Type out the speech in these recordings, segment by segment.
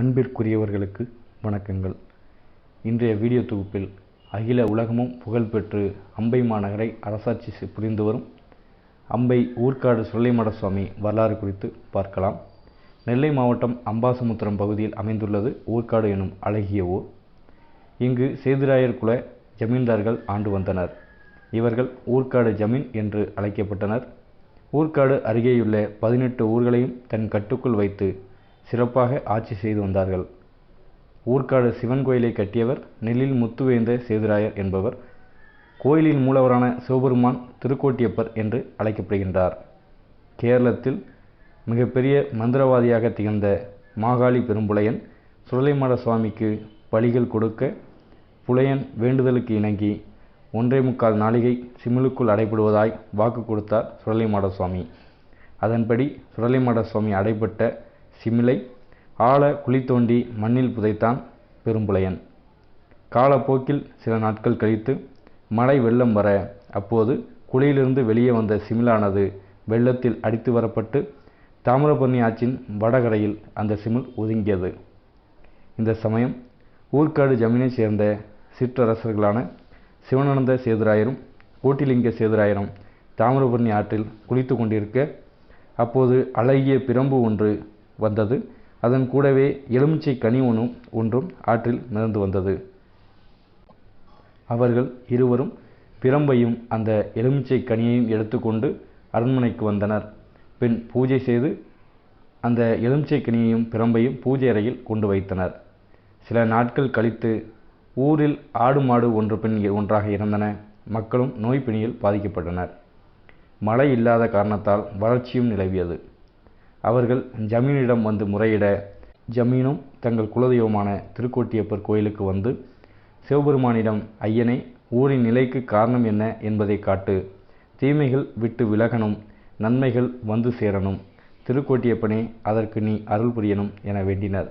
அன்பிற்குரியவர்களுக்கு வணக்கங்கள். இன்றைய வீடியோ தொகுப்பில் அகில உலகமும் புகழ்பெற்று அம்பை மாநகரை அரசாட்சி புரிந்து வரும் அம்பை ஊர்க்காடு சுள்ளைமட சுவாமி வரலாறு குறித்து பார்க்கலாம். நெல்லை மாவட்டம் அம்பாசமுத்திரம் பகுதியில் அமைந்துள்ளது ஊர்க்காடு எனும் அழகிய ஊர். இங்கு சேதுராயர் குல ஜமீன்தார்கள் ஆண்டு வந்தனர். இவர்கள் ஊர்க்காடு ஜமீன் என்று அழைக்கப்பட்டனர். ஊர்க்காடு அருகேயுள்ள பதினெட்டு ஊர்களையும் தன் கட்டுக்குள் வைத்து சிறப்பாக ஆட்சி செய்து வந்தார்கள். ஊர்க்காடு சிவன் கோயிலை கட்டியவர் நெல்லில் முத்துவேந்த சேதுராயர் என்பவர் கோயிலின் மூலவரான சிவபெருமான் திருக்கோட்டியப்பர் என்று அழைக்கப்படுகின்றார். கேரளத்தில் மிகப்பெரிய மந்திரவாதியாக திகழ்ந்த மாகாளி பெரும்புலையன் சுடலைமட சுவாமிக்கு பலிகள் கொடுக்க புலையன் வேண்டுதலுக்கு இணங்கி ஒன்றே முக்கால் நாளிகை சிமிழுக்குள் அடைபடுவதாய் வாக்கு கொடுத்தார் சுடலைமாட சுவாமி. அதன்படி சுடலைமாட சுவாமி அடைபட்ட சிமிழை ஆழ குழி தோண்டி மண்ணில் புதைத்தான் பெரும்புலையன். காலப்போக்கில் சில நாட்கள் கழித்து மழை வெள்ளம் வர அப்போது குழியிலிருந்து வெளியே வந்த சிமிழானது வெள்ளத்தில் அடித்து வரப்பட்டு தாமிரபரணி ஆற்றின் வடகரையில் அந்த சிமிழ் ஒதுங்கியது. இந்த சமயம் ஊர்க்காடு ஜமீனைச் சேர்ந்த சிற்றரசர்களான சிவனந்த சேதுராயரும் கோட்டிலிங்க சேதுராயரும் தாமிரபரணி ஆற்றில் குளித்து கொண்டிருக்க அப்போது அழகிய பிரம்பு ஒன்று வந்தது. அதன் கூடவே எலுமிச்சை கனி ஒன்றும் ஒன்றும் ஆற்றில் மிதந்து வந்தது. அவர்கள் இருவரும் பிரம்பையும் அந்த எலுமிச்சை கனியையும் எடுத்துக்கொண்டு அரண்மனைக்கு வந்தனர். பின் பூஜை செய்து அந்த எலுமிச்சை கனியையும் பிரம்பையும் பூஜை அறையில் கொண்டு வைத்தனர். சில நாட்கள் கழித்து ஊரில் ஆடு மாடு ஒன்று பின் ஒன்றாக இறந்தன. மக்களும் நோய் பிணியில் பாதிக்கப்பட்டனர். மழை இல்லாத காரணத்தால் வறட்சியும் நிலவியது. அவர்கள் ஜமீனிடம் வந்து முறையிட ஜமீனும் தங்கள் குலதெய்வமான திருக்கோட்டியப்பர் கோயிலுக்கு வந்து சிவபெருமானிடம் ஐயனை ஊரின் நிலைக்கு காரணம் என்ன? என்பதை காட்டு. தீமைகள் விட்டு விலகணும் நன்மைகள் வந்து சேரணும். திருக்கோட்டியப்பனே அதற்கு நீ அருள் புரியணும் என வேண்டினர்.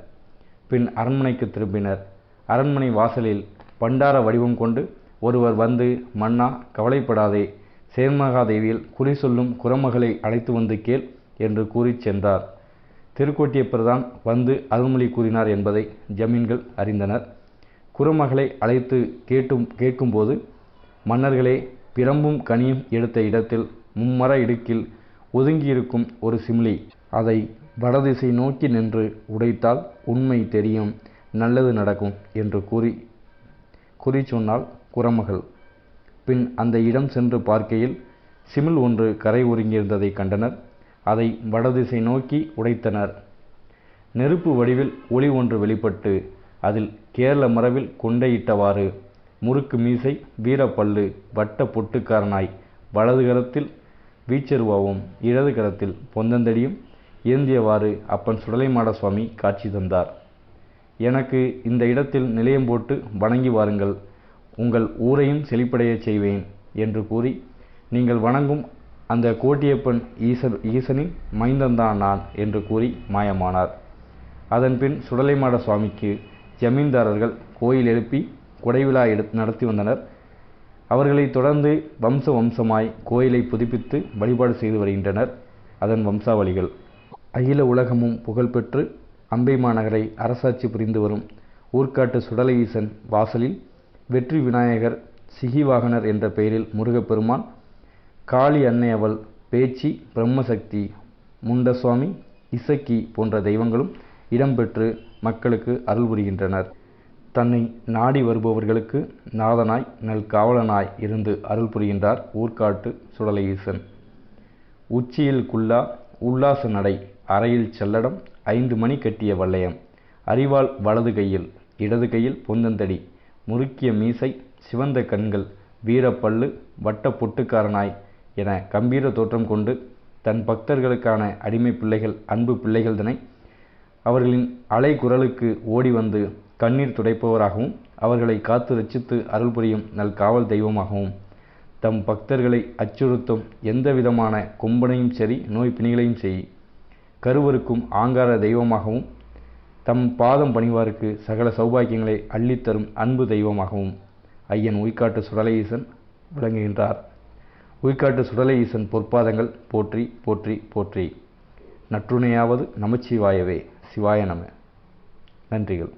பின் அரண்மனைக்கு திரும்பினர். அரண்மனை வாசலில் பண்டார வடிவம் கொண்டு ஒருவர் வந்து மன்னா கவலைப்படாதே. சேர்மகாதேவியில் குறி சொல்லும் குரமகளை அழைத்து வந்து கேள். என்று கூறிச் சென்றார். திருக்கோட்டியப்பர்தான் வந்து அருள்மொழி கூறினார் என்பதை ஜமீன்கள் அறிந்தனர். குரமகளை அழைத்து கேட்டும் கேட்கும்போது மன்னர்களே பிரம்பும் கனியும் எடுத்த இடத்தில் மும்மர இடுக்கில் ஒதுங்கியிருக்கும் ஒரு சிம்லி அதை வடதிசை நோக்கி நின்று உடைத்தால் உண்மை தெரியும் நல்லது நடக்கும் என்று கூறி குறி சொன்னால் குரமகள் பின் அந்த இடம் சென்று பார்க்கையில் சிமிழ் ஒன்று கரை ஒருங்கியிருந்ததை கண்டனர். அதை வடதிசை நோக்கி உடைத்தனர். நெருப்பு வடிவில் ஒளி ஒன்று வெளிப்பட்டு அதில் கேரள மரபில் கொண்டையிட்டவாறு முறுக்கு மீசை வீரப்பல்லு வட்ட பொட்டுக்காரனாய் வலது கரத்தில் வீச்சருவாவும் இடது கரத்தில் பொந்தந்தடியும் ஏந்தியவாறு அப்பன் சுடலைமாட சுவாமி காட்சி தந்தார். எனக்கு இந்த இடத்தில் நிலையம் போட்டு வணங்கி வாருங்கள். உங்கள் ஊரையும் செழிப்படையச் செய்வேன் என்று கூறி நீங்கள் வணங்கும் அந்த கோட்டியப்பன் ஈசன் ஈசனின் மைந்தன்தான் நான் என்று கூறி மாயமானார். அதன்பின் சுடலைமாட சுவாமிக்கு ஜமீன்தாரர்கள் கோயில் எழுப்பி கொடைவிழா எடு நடத்தி வந்தனர். அவர்களைத் தொடர்ந்து வம்ச வம்சமாய் கோயிலை புதுப்பித்து வழிபாடு செய்து வருகின்றனர் அதன் வம்சாவளிகள். அகில உலகமும் புகழ்பெற்று அம்பை மாநகரை அரசாட்சி புரிந்து வரும் ஊர்க்காட்டு சுடலை ஈசன் வாசலில் வெற்றி விநாயகர் சிகிவாகனர் என்ற பெயரில் முருகப்பெருமான் காளி அன்னையவள் பேச்சி பிரம்மசக்தி முண்டசுவாமி இசக்கி போன்ற தெய்வங்களும் இடம்பெற்று மக்களுக்கு அருள் புரிகின்றனர். தன்னை நாடி வருபவர்களுக்கு நாதனாய் நல் காவலனாய் இருந்து அருள் புரிகின்றார் ஊர்காட்டு சுடலை ஈசன் உச்சியில் குல்லா உல்லாச நடை அறையில் செல்லடம் ஐந்து மணி கட்டிய வளையம் அறிவால் வலது கையில் இடது கையில் பொந்தந்தடி முறுக்கிய மீசை சிவந்த கண்கள் வீரப்பல்லு வட்ட பொட்டுக்காரனாய் என கம்பீர தோற்றம் கொண்டு தன் பக்தர்களுக்கான அடிமை பிள்ளைகள் அன்பு பிள்ளைகள்தனை அவர்களின் அலை குரலுக்கு ஓடி வந்து கண்ணீர் துடைப்பவராகவும் அவர்களை காத்து ரட்சித்து அருள் புரியும் நல் காவல் தெய்வமாகவும். தம் பக்தர்களை அச்சுறுத்தும் எந்த விதமான கொம்பனையும் சரி நோய் பிணிகளையும் செய். கருவருக்கும் ஆங்கார தெய்வமாகவும் தம் பாதம் பணிவாருக்கு சகல சௌபாக்கியங்களை அள்ளித்தரும் அன்பு தெய்வமாகவும் ஐயன் உய்காட்டு சுடலை ஈசன் விளங்குகின்றார். உயிர்காட்டு சுடலை ஈசன் பொற்பாதங்கள் போற்றி போற்றி போற்றி. நற்றுணையாவது நமச்சிவாயவே. சிவாய நம. நன்றிகள்.